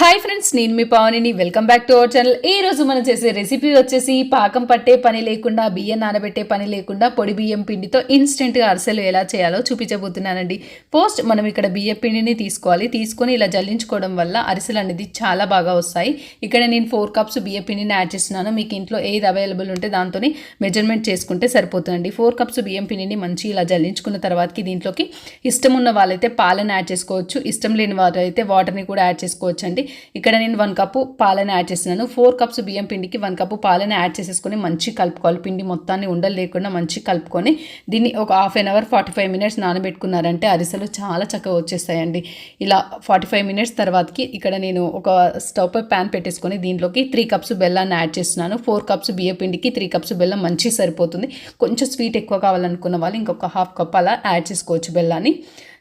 Hi friends నేను మీ పవనిని. Welcome back to our channel ఈ రోజు మనం చేసే రెసిపీ వచ్చేసి పాకం పట్టే పని లేకుండా బియ్యం నానబెట్టే పని లేకుండా పొడి బియ్యం పిండితో ఇన్స్టెంట్గా అరిసెలు ఎలా చేయాలో చూపించబోతున్నానండి. పోస్ట్ మనం ఇక్కడ బియ్యం పిండిని తీసుకోవాలి. తీసుకొని ఇలా జల్లించుకోవడం వల్ల అరిసెలు అనేది చాలా బాగా వస్తాయి. ఇక్కడ నేను ఫోర్ కప్స్ బియ్యం పిండిని యాడ్ చేస్తున్నాను. మీకు ఇంట్లో ఏది అవైలబుల్ ఉంటే దాంతో మెజర్మెంట్ చేసుకుంటే సరిపోతుందండి. ఫోర్ కప్స్ బియ్యం పిండిని మంచి ఇలా జల్లించుకున్న తర్వాతకి దీంట్లోకి ఇష్టం ఉన్న వాళ్ళైతే పాలను యాడ్ చేసుకోవచ్చు. ఇష్టం లేని వారైతే వాటర్ని కూడా యాడ్ చేసుకోవచ్చు అండి ఇక్కడ నేను వన్ కప్పు పాలను యాడ్ చేస్తున్నాను. ఫోర్ కప్స్ బియ్యం పిండికి వన్ కప్పు పాలను యాడ్ చేసేసుకొని మంచి కలుపుకోవాలి. పిండి మొత్తాన్ని ఉండలు లేకుండా మంచి కలుపుకొని దీన్ని ఒక half an hour forty five minutes నానబెట్టుకున్నారంటే అరిసెలు చాలా చక్కగా వచ్చేస్తాయండి. ఇలా ఫార్టీ ఫైవ్ మినిట్స్ తర్వాతకి ఇక్కడ నేను ఒక స్టవ్ పై ప్యాన్ పెట్టేసుకొని దీంట్లోకి త్రీ కప్స్ బెల్లాన్ని యాడ్ చేస్తున్నాను. ఫోర్ కప్స్ బియ్య పిండికి త్రీ కప్స్ బెల్లం మంచి సరిపోతుంది. కొంచెం స్వీట్ ఎక్కువ కావాలనుకున్న వాళ్ళు ఇంకొక హాఫ్ కప్ అలా యాడ్ చేసుకోవచ్చు బెల్లాన్ని.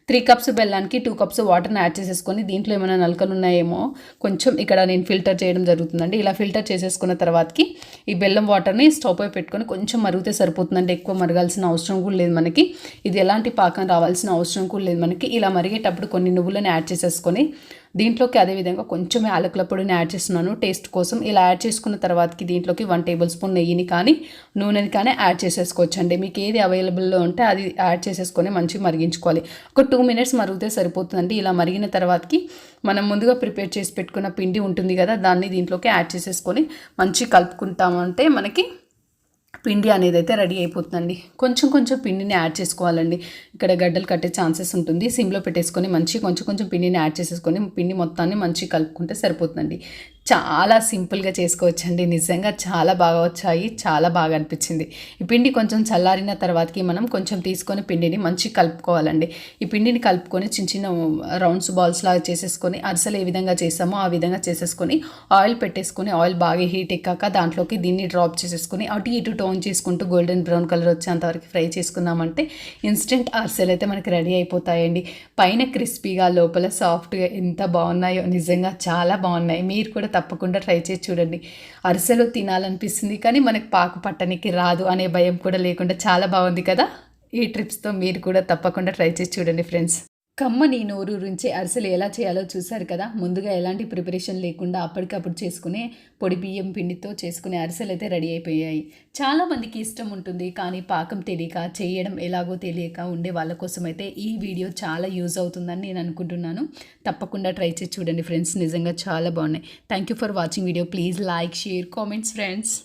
త్రీ కప్స్ బెల్లానికి టూ కప్స్ వాటర్ని యాడ్ చేసేసుకొని దీంట్లో ఏమైనా నలకలు ఉన్నాయేమో కొంచెం ఇక్కడ నేను ఫిల్టర్ చేయడం జరుగుతుందండి. ఇలా ఫిల్టర్ చేసేసుకున్న తర్వాతకి ఈ బెల్లం వాటర్ని స్టవ్ పై పెట్టుకొని కొంచెం మరిగితే సరిపోతుందండి. ఎక్కువ మరగాల్సిన అవసరం కూడా లేదు మనకి. ఇది ఎలాంటి పాకం రావాల్సిన అవసరం కూడా లేదు మనకి. ఇలా మరిగేటప్పుడు కొన్ని నువ్వులను యాడ్ చేసేసుకొని దీంట్లోకి అదేవిధంగా కొంచెం యాలకుల పొడిని యాడ్ చేస్తున్నాను. టేస్ట్ కోసం ఇలా యాడ్ చేసుకున్న తర్వాతకి దీంట్లోకి వన్ టేబుల్ స్పూన్ నెయ్యిని కానీ నూనెని కానీ యాడ్ చేసేసుకోవచ్చండి. మీకు ఏది అవైలబుల్లో ఉంటే అది యాడ్ చేసేసుకొని మంచిగా మరిగించుకోవాలి. ఒక టూ మినిట్స్ మరిగితే సరిపోతుందండి. ఇలా మరిగిన తర్వాతకి మనం ముందుగా ప్రిపేర్ చేసి పెట్టుకున్న పిండి ఉంటుంది కదా దాన్ని దీంట్లోకి యాడ్ చేసేసుకొని మంచి కలుపుకుంటామంటే మనకి పిండి అనేది అయితే రెడీ అయిపోతుందండి. కొంచెం కొంచెం పిండిని యాడ్ చేసుకోవాలండి. ఇక్కడ గడ్డలు కట్టే ఛాన్సెస్ ఉంటుంది. సిమ్లో పెట్టేసుకొని మంచి కొంచెం కొంచెం పిండిని యాడ్ చేసేసుకొని పిండి మొత్తాన్ని మంచి కలుపుకుంటే సరిపోతుందండి. చాలా సింపుల్గా చేసుకోవచ్చండి. నిజంగా చాలా బాగా వచ్చాయి. చాలా బాగా అనిపించింది. ఈ పిండి కొంచెం చల్లారిన తర్వాతకి మనం కొంచెం తీసుకొని పిండిని మంచి కలుపుకోవాలండి. ఈ పిండిని కలుపుకొని చిన్న చిన్న రౌండ్స్ బాల్స్ లాగా చేసేసుకొని అరిసెలు ఏ విధంగా చేసామో ఆ విధంగా చేసేసుకొని ఆయిల్ పెట్టేసుకొని ఆయిల్ బాగా హీట్ ఎక్కాక దాంట్లోకి దీన్ని డ్రాప్ చేసేసుకొని అటు ఇటు టోన్ చేసుకుంటూ గోల్డెన్ బ్రౌన్ కలర్ వచ్చేంత వరకు ఫ్రై చేసుకున్నామంటే ఇన్స్టెంట్ అరిసెలు అయితే మనకి రెడీ అయిపోతాయండి. పైన క్రిస్పీగా లోపల సాఫ్ట్గా ఎంత బాగున్నాయో నిజంగా చాలా బాగున్నాయి. మీరు కూడా తప్పకుండా ట్రై చేసి చూడండి. అరిసెలు తినాలనిపిస్తుంది కానీ మనకు పాకు పట్టనికి రాదు అనే భయం కూడా లేకుండా చాలా బాగుంది కదా? ఈ ట్రిప్స్తో మీరు కూడా తప్పకుండా ట్రై చేసి చూడండి ఫ్రెండ్స్. కమ్మని నోరు రుంచే అరిసెలు ఎలా చేయాలో చూశారు కదా. ముందుగా ఎలాంటి ప్రిపరేషన్ లేకుండా అప్పటికప్పుడు చేసుకునే పొడి బియ్యం పిండితో చేసుకునే అరిసెలు అయితే రెడీ అయిపోయాయి. చాలామందికి ఇష్టం ఉంటుంది కానీ పాకం తెలియక చేయడం ఎలాగో తెలియక ఉండే వాళ్ళ కోసం అయితే ఈ వీడియో చాలా యూజ్ అవుతుందని నేను అనుకుంటున్నాను. తప్పకుండా ట్రై చేసి చూడండి ఫ్రెండ్స్ నిజంగా చాలా బాగున్నాయి. Thank you for watching video please like share comments friends